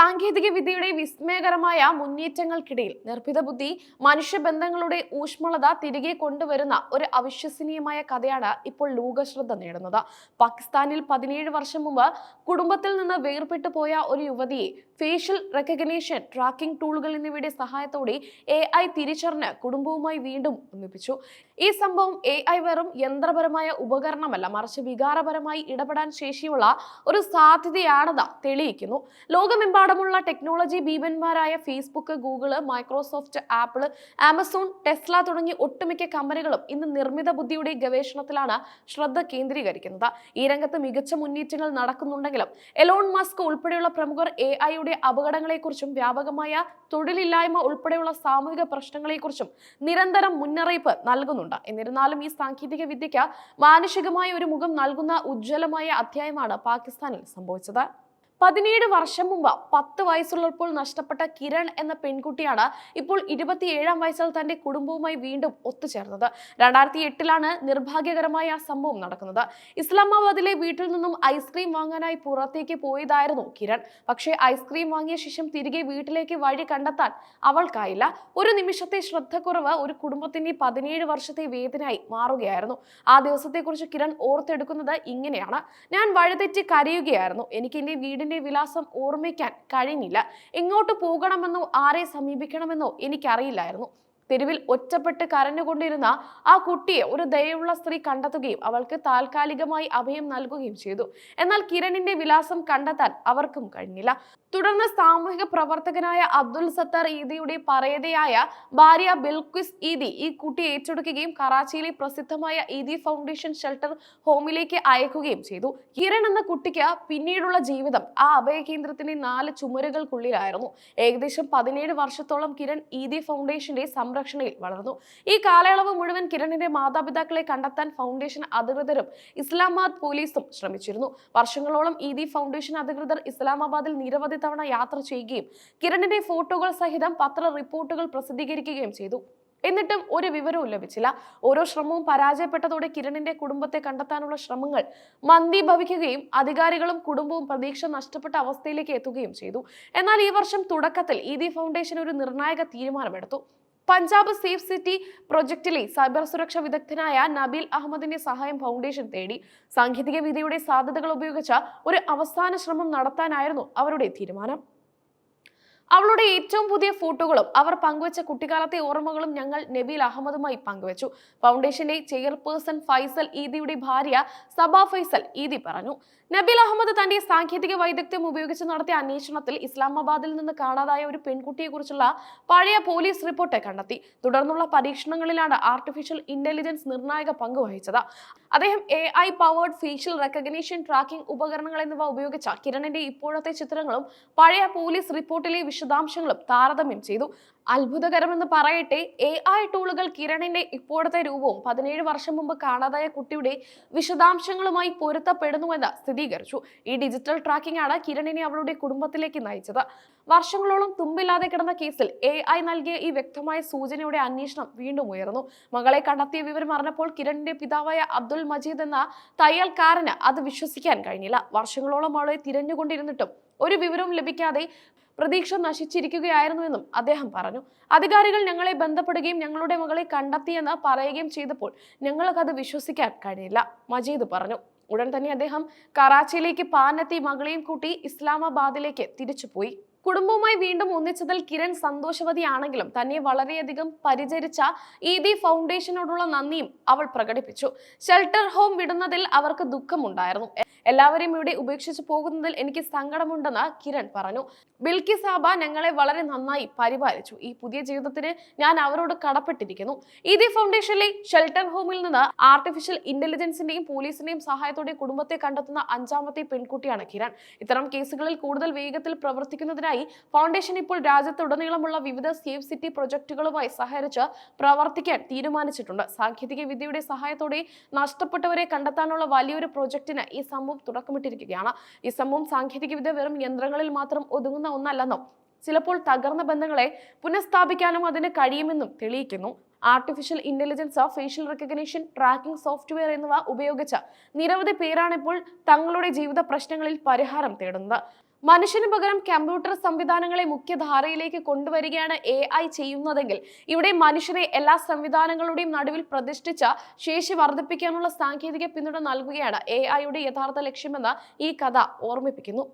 സാങ്കേതിക വിദ്യയുടെ വിസ്മയകരമായ മുന്നേറ്റങ്ങൾക്കിടയിൽ നിർമ്മിത ബുദ്ധി മനുഷ്യബന്ധങ്ങളുടെ ഊഷ്മളത തിരികെ കൊണ്ടുവരുന്ന ഒരു അവിശ്വസനീയമായ കഥയാണ് ഇപ്പോൾ ലോകശ്രദ്ധ നേടുന്നത്. പാകിസ്ഥാനിൽ പതിനേഴ് വർഷം മുമ്പ് കുടുംബത്തിൽ നിന്ന് വേർപെട്ടു പോയ ഒരു യുവതിയെ ഫേഷ്യൽ റെക്കഗ്നേഷൻ ട്രാക്കിംഗ് ടൂളുകൾ എന്നിവയുടെ സഹായത്തോടെ എ ഐ തിരിച്ചറിഞ്ഞ് കുടുംബവുമായി വീണ്ടും ഒന്നിപ്പിച്ചു. ഈ സംഭവം എ ഐ വെറും യന്ത്രപരമായ ഉപകരണമല്ല മറിച്ച് വികാരപരമായി ഇടപെടാൻ ശേഷിയുള്ള ഒരു സാധ്യതയാണെന്ന് തെളിയിക്കുന്നു. ലോകമെമ്പാടുമുള്ള technology ഭീമന്മാരായ Facebook Google Microsoft Apple Amazon Tesla തുടങ്ങി ഒട്ടുമിക്ക കമ്പനികളും ഇന്ന് നിർമ്മിത ബുദ്ധിയുടെ ഗവേഷണത്തിലാണ് ശ്രദ്ധ കേന്ദ്രീകരിക്കുന്നത്. ഈ രംഗത്ത് മികച്ച മുന്നേറ്റങ്ങൾ നടക്കുന്നുണ്ടെങ്കിലും എലോൺ മസ്ക് ഉൾപ്പെടെയുള്ള പ്രമുഖർ എ ഐയുടെ അപകടങ്ങളെക്കുറിച്ചും വ്യാപകമായ തൊഴിലില്ലായ്മ ഉൾപ്പെടെയുള്ള സാമൂഹിക പ്രശ്നങ്ങളെക്കുറിച്ചും നിരന്തരം മുന്നറിയിപ്പ് നൽകുന്നുണ്ട്. എന്നിരുന്നാലും ഈ സാങ്കേതിക വിദ്യയ്ക്ക് മാനുഷികമായ ഒരു മുഖം നൽകുന്ന ഉജ്ജ്വലമായ അധ്യായമാണ് പാകിസ്ഥാനിൽ സംഭവിച്ചത്. പതിനേഴ് വർഷം മുമ്പ് പത്ത് വയസ്സുള്ളപ്പോൾ നഷ്ടപ്പെട്ട കിരൺ എന്ന പെൺകുട്ടിയാണ് ഇപ്പോൾ ഇരുപത്തിയേഴാം വയസ്സിൽ തന്റെ കുടുംബവുമായി വീണ്ടും ഒത്തുചേർന്നത്. രണ്ടായിരത്തി എട്ടിലാണ് നിർഭാഗ്യകരമായ സംഭവം നടക്കുന്നത്. ഇസ്ലാമാബാദിലെ വീട്ടിൽ നിന്നും ഐസ്ക്രീം വാങ്ങാനായി പുറത്തേക്ക് പോയതായിരുന്നു കിരൺ. പക്ഷേ ഐസ്ക്രീം വാങ്ങിയ ശേഷം തിരികെ വീട്ടിലേക്ക് വഴി കണ്ടെത്താൻ അവൾക്കായില്ല. ഒരു നിമിഷത്തെ ശ്രദ്ധക്കുറവ് ഒരു കുടുംബത്തിന്റെ പതിനേഴ് വർഷത്തെ വേദനയായി മാറുകയായിരുന്നു. ആ ദിവസത്തെക്കുറിച്ച് കിരൺ ഓർത്തെടുക്കുന്നത് ഇങ്ങനെയാണ്. ഞാൻ വഴിതെറ്റി കരയുകയായിരുന്നു. എനിക്ക് എന്റെ വീടിന്റെ വിലാസം ഓർമ്മിക്കാൻ കഴിഞ്ഞില്ല. എങ്ങോട്ട് പോകണമെന്നോ ആരെ സമീപിക്കണമെന്നോ എനിക്കറിയില്ലായിരുന്നു. തെരുവിൽ ഒറ്റപ്പെട്ട് കരഞ്ഞുകൊണ്ടിരുന്ന ആ കുട്ടിയെ ഒരു ദയുള്ള സ്ത്രീ കണ്ടെത്തുകയും അവൾക്ക് താൽക്കാലികമായി അഭയം നൽകുകയും ചെയ്തു. എന്നാൽ കിരണിന്റെ വിലാസം കണ്ടെത്താൻ അവർക്കും കഴിഞ്ഞില്ല. തുടർന്ന് സാമൂഹിക പ്രവർത്തകനായ അബ്ദുൽ സത്താർ ഈദിയുടെ പറയതയായ ഭാര്യ ബിൽക്വിസ് ഈദി ഈ കുട്ടിയെ ഏറ്റെടുക്കുകയും കറാച്ചിയിലെ പ്രസിദ്ധമായ ഈദി ഫൗണ്ടേഷൻ ഷെൽട്ടർ ഹോമിലേക്ക് അയക്കുകയും ചെയ്തു. കിരൺ എന്ന കുട്ടിക്ക് പിന്നീടുള്ള ജീവിതം ആ അഭയ കേന്ദ്രത്തിന്റെ നാല് ചുമരുകൾക്കുള്ളിലായിരുന്നു. ഏകദേശം പതിനേഴ് വർഷത്തോളം കിരൺ ഈദി ഫൗണ്ടേഷന്റെ സംരക്ഷണയിൽ വളർന്നു. ഈ കാലയളവ് മുഴുവൻ കിരണിന്റെ മാതാപിതാക്കളെ കണ്ടെത്താൻ ഫൗണ്ടേഷൻ അധികൃതരും ഇസ്ലാമാബാദ് പോലീസും ശ്രമിച്ചിരുന്നു. വർഷങ്ങളോളം ഈദി ഫൗണ്ടേഷൻ അധികൃതർ ഇസ്ലാമാബാദിൽ നിരവധി തവണ യാത്ര ചെയ്യുകയും കിരണിന്റെ ഫോട്ടോകൾ സഹിതം പത്ര റിപ്പോർട്ടുകൾ പ്രസിദ്ധീകരിക്കുകയും ചെയ്തു. എന്നിട്ടും ഒരു വിവരവും ലഭിച്ചില്ല. ഓരോ ശ്രമവും പരാജയപ്പെട്ടതോടെ കിരണിന്റെ കുടുംബത്തെ കണ്ടെത്താനുള്ള ശ്രമങ്ങൾ മന്ദീഭവിക്കുകയും അധികാരികളും കുടുംബവും പ്രതീക്ഷ നഷ്ടപ്പെട്ട അവസ്ഥയിലേക്ക് എത്തുകയും ചെയ്തു. എന്നാൽ ഈ വർഷം തുടക്കത്തിൽ ഈദി ഫൗണ്ടേഷൻ ഒരു നിർണായക തീരുമാനമെടുത്തു. പഞ്ചാബ് സേഫ് സിറ്റി പ്രൊജക്ടിലെ സൈബർ സുരക്ഷ വിദഗ്ധനായ നബീൽ അഹമ്മദിന്റെ സഹായം ഫൗണ്ടേഷൻ തേടി സാങ്കേതിക വിദ്യയുടെ സാധ്യതകൾ ഉപയോഗിച്ച ഒരു അവസാന ശ്രമം നടത്താനായിരുന്നു അവരുടെ തീരുമാനം. അവളുടെ ഏറ്റവും പുതിയ ഫോട്ടോകളും അവർ പങ്കുവച്ച കുട്ടിക്കാലത്തെ ഓർമ്മകളും ഞങ്ങൾ നബീൽ അഹമ്മദുമായി പങ്കുവച്ചു. ഫൗണ്ടേഷന്റെ ചെയർപേഴ്സൺ ഫൈസൽ ഈദിയുടെ ഭാര്യ സബ ഫൈസൽ ഈദി പറഞ്ഞു. നബീൽ അഹമ്മദ് തന്റെ സാങ്കേതിക വൈദഗ്ധ്യം ഉപയോഗിച്ച് നടത്തിയ അന്വേഷണത്തിൽ ഇസ്ലാമാബാദിൽ നിന്ന് കാണാതായ ഒരു പെൺകുട്ടിയെക്കുറിച്ചുള്ള പഴയ പോലീസ് റിപ്പോർട്ട് കണ്ടെത്തി. തുടർന്നുള്ള പരീക്ഷണങ്ങളിലാണ് ആർട്ടിഫിഷ്യൽ ഇന്റലിജൻസ് നിർണായക പങ്കുവഹിച്ചത് അദ്ദേഹം A I powered facial recognition tracking ഉപകരണങ്ങൾ എന്നിവ ഉപയോഗിച്ച കിരണിന്റെ ഇപ്പോഴത്തെ ചിത്രങ്ങളും പഴയ പോലീസ് റിപ്പോർട്ടിലെ വിശദാംശങ്ങളും താരതമ്യം ചെയ്തു. അത്ഭുതകരമെന്ന് പറയട്ടെ എ ഐ ടൂളുകൾ കിരണിന്റെ ഇപ്പോഴത്തെ രൂപവും പതിനേഴ് വർഷം മുമ്പ് കാണാതായ കുട്ടിയുടെ വിശദാംശങ്ങളുമായി പൊരുത്തപ്പെടുന്നുവെന്ന് സ്ഥിരീകരിച്ചു. ഈ ഡിജിറ്റൽ ട്രാക്കിംഗ് ആണ് കിരണിനെ അവളുടെ കുടുംബത്തിലേക്ക് നയിച്ചത്. വർഷങ്ങളോളം തുമ്പില്ലാതെ കിടന്ന കേസിൽ എ ഐ നൽകിയ ഈ വ്യക്തമായ സൂചനയുടെ അന്വേഷണം വീണ്ടും ഉയർന്നു. മകളെ കണ്ടെത്തിയ വിവരം അറിഞ്ഞപ്പോൾ കിരണിന്റെ പിതാവായ അബ്ദുൽ മജീദ് എന്ന തയ്യൽക്കാരന് അത് വിശ്വസിക്കാൻ കഴിഞ്ഞില്ല. വർഷങ്ങളോളം അവളെ തിരഞ്ഞുകൊണ്ടിരുന്നിട്ടും ഒരു വിവരവും ലഭിക്കാതെ പ്രതീക്ഷ നശിച്ചിരിക്കുകയായിരുന്നുവെന്നും അദ്ദേഹം പറഞ്ഞു. അധികാരികൾ ഞങ്ങളെ ബന്ധപ്പെടുകയും ഞങ്ങളുടെ മകളെ കണ്ടെത്തിയെന്ന് പറയുകയും ചെയ്തപ്പോൾ ഞങ്ങൾക്കത് വിശ്വസിക്കാൻ കഴിയില്ല മജീദ് പറഞ്ഞു. ഉടൻ തന്നെ അദ്ദേഹം കറാച്ചിയിലേക്ക് പാനെത്തി മകളെയും കൂട്ടി ഇസ്ലാമാബാദിലേക്ക് തിരിച്ചുപോയി. കുടുംബവുമായി വീണ്ടും ഒന്നിച്ചതിൽ കിരൺ സന്തോഷവതിയാണെങ്കിലും തന്നെ വളരെയധികം പരിചരിച്ച ഈദി ഫൗണ്ടേഷനോടുള്ള നന്ദിയും അവൾ പ്രകടിപ്പിച്ചു. ഷെൽട്ടർ ഹോം വിടുന്നതിൽ അവർക്ക് ദുഃഖമുണ്ടായിരുന്നു. എല്ലാവരെയും ഇവിടെ ഉപേക്ഷിച്ചു പോകുന്നതിൽ എനിക്ക് സങ്കടമുണ്ടെന്ന് കിരൺ പറഞ്ഞു. ബിൽക്കി സാബ ഞങ്ങളെ വളരെ നന്നായി പരിപാലിച്ചു. ഈ പുതിയ ജീവിതത്തിന് ഞാൻ അവരോട് കടപ്പെട്ടിരിക്കുന്നു. ഈദി ഫൗണ്ടേഷനിലെ ഷെൽട്ടർ ഹോമിൽ നിന്ന് ആർട്ടിഫിഷ്യൽ ഇന്റലിജൻസിന്റെയും പോലീസിന്റെയും സഹായത്തോടെ കുടുംബത്തെ കണ്ടെത്തുന്ന അഞ്ചാമത്തെ പെൺകുട്ടിയാണ് കിരൺ. ഇത്തരം കേസുകളിൽ കൂടുതൽ വേഗത്തിൽ പ്രവർത്തിക്കുന്നതിനായി ഫൗണ്ടേഷൻ ഇപ്പോൾ രാജ്യത്തുടനീളമുള്ള വിവിധ സേഫ് സിറ്റി പ്രൊജക്ടുകളുമായി സഹകരിച്ച് പ്രവർത്തിക്കാൻ തീരുമാനിച്ചിട്ടുണ്ട്. സാങ്കേതിക വിദ്യയുടെ സഹായത്തോടെ നഷ്ടപ്പെട്ടവരെ കണ്ടെത്താനുള്ള വലിയൊരു പ്രൊജക്ടിന് ഈ സംഭവം തുടക്കമിട്ടിരിക്കുകയാണ്. ഈ സംഭവം സാങ്കേതിക വിദ്യ വെറും യന്ത്രങ്ങളിൽ മാത്രം ഒതുങ്ങുന്ന ഒന്നല്ലെന്നും ചിലപ്പോൾ തകർന്ന ബന്ധങ്ങളെ പുനഃസ്ഥാപിക്കാനും അതിന് കഴിയുമെന്നും തെളിയിക്കുന്നു. Artificial intelligence facial recognition tracking software എന്നിവ ഉപയോഗിച്ച് നിരവധി പേരാണിപ്പോൾ തങ്ങളുടെ ജീവിത പ്രശ്നങ്ങളിൽ പരിഹാരം തേടുന്നത്. മനുഷ്യന് പകരം കമ്പ്യൂട്ടർ സംവിധാനങ്ങളെ മുഖ്യധാരയിലേക്ക് കൊണ്ടുവരികയാണ് എ ഐ ചെയ്യുന്നതെങ്കിൽ ഇവിടെ മനുഷ്യരെ എല്ലാ സംവിധാനങ്ങളുടെയും നടുവിൽ പ്രതിഷ്ഠിച്ച ശേഷി വർദ്ധിപ്പിക്കാനുള്ള സാങ്കേതിക പിന്തുണ നൽകുകയാണ് എ ഐയുടെ യഥാർത്ഥ ലക്ഷ്യമെന്ന് ഈ കഥ ഓർമ്മിപ്പിക്കുന്നു.